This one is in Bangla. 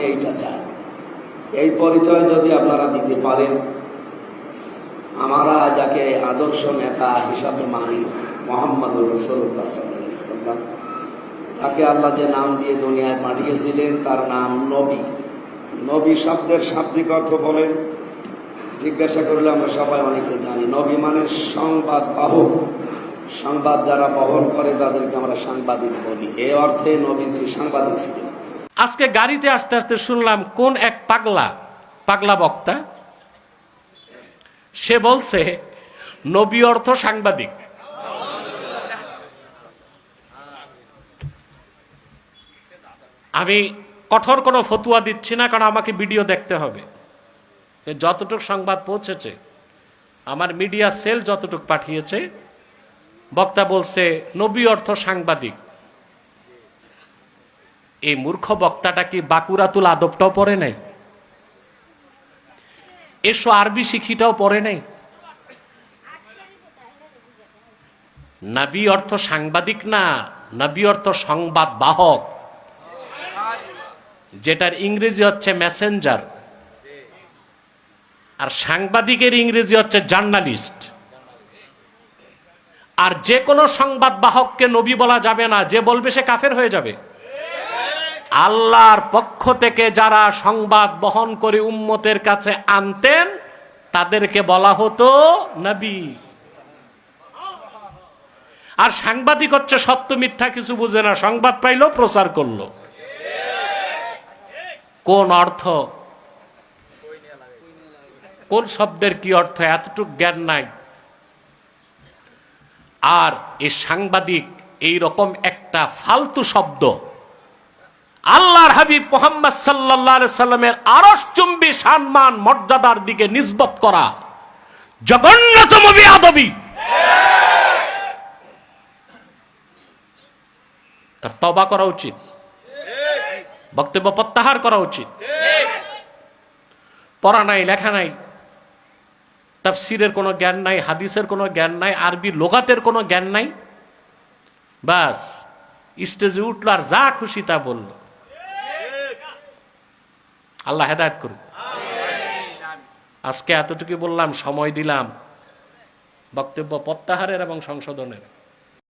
জন্য এইটা চায় এই পরিচয় যদি আপনারা দিতে পারেন, আমরা যাকে আদর্শ নেতা হিসাবে মানি মোহাম্মদ রসুল্লাহ তাকে আল্লাহ যে নাম দিয়ে দুনিয়ায় পাঠিয়েছিলেন, তার নাম নবী। নবী শব্দের শাব্দিক অর্থ বলেন জিজ্ঞাসা করলে আমরা সবাই অনেকে জানি। নবী মানে সংবাদ বাহক। সংবাদ যারা বহন করে, তাদেরকে আমরা সাংবাদিক বলি। এ অর্থে নবীজি সাংবাদিক ছিলেন। আজকে গাড়িতে আসতে আসতে শুনলাম, কোন এক পাগলা পাগলা বক্তা, সে বলছে, নবী অর্থ সাংবাদিক। আমি কঠোর কোনো ফতুয়া দিচ্ছি না, কারণ আমাকে ভিডিও দেখতে হবে। যতটুক সংবাদ পৌঁছেছে, আমার মিডিয়া সেল যতটুক পাঠিয়েছে, বক্তা বলছে, নবী অর্থ সাংবাদিক। এই মূর্খ বক্তাটা কি বাকুরাতুল আদবটাও পড়ে নাই? এসো আরবি শিখিটাও পড়ে নাই? নাবি অর্থ সাংবাদিক না, নাবি অর্থ সংবাদ বাহক? যেটার ইংরেজি হচ্ছে মেসেঞ্জার। আর সাংবাদিকের ইংরেজি হচ্ছে জার্নালিস্ট। আর যে কোনো সংবাদ বাহককে নবী বলা যাবে না, যে বলবে সে কাফের হয়ে যাবে। আল্লাহর পক্ষ থেকে যারা সংবাদ বহন করে উম্মতের কাছে আনতেন, তাদেরকে বলা হতো নবী। আর সাংবাদিক হচ্ছে সত্য মিথ্যা কিছু বুঝে না, সংবাদ পাইলো, প্রচার করল। কোন অর্থ? কোন শব্দের কি অর্থ? এতটুক জ্ঞান নাই। আর এই সাংবাদিক, এই রকম একটা ফালতু শব্দ আল্লাহর হাবিব মোহাম্মদ সাল্লাহ সাল্লামের আরস চুম্বি সম্মান, মর্যাদার দিকে নিসবত করা। জঘন্যতম বিয়াদবি। তার তবা করা উচিত। বক্তব্য প্রত্যাহার করা উচিত। পড়া নাই, লেখা নাই, তাফসিরের কোনো জ্ঞান নাই, হাদিসের কোনো জ্ঞান নাই, আরবি লোগাতের কোনো জ্ঞান নাই। বাস, স্টেজে উঠল আর যা খুশি তা বলল। আল্লাহ হেদায়ত করুক। আজকে এতটুকু বললাম সময় দিলাম বক্তব্য প্রত্যাহারের এবং সংশোধনের।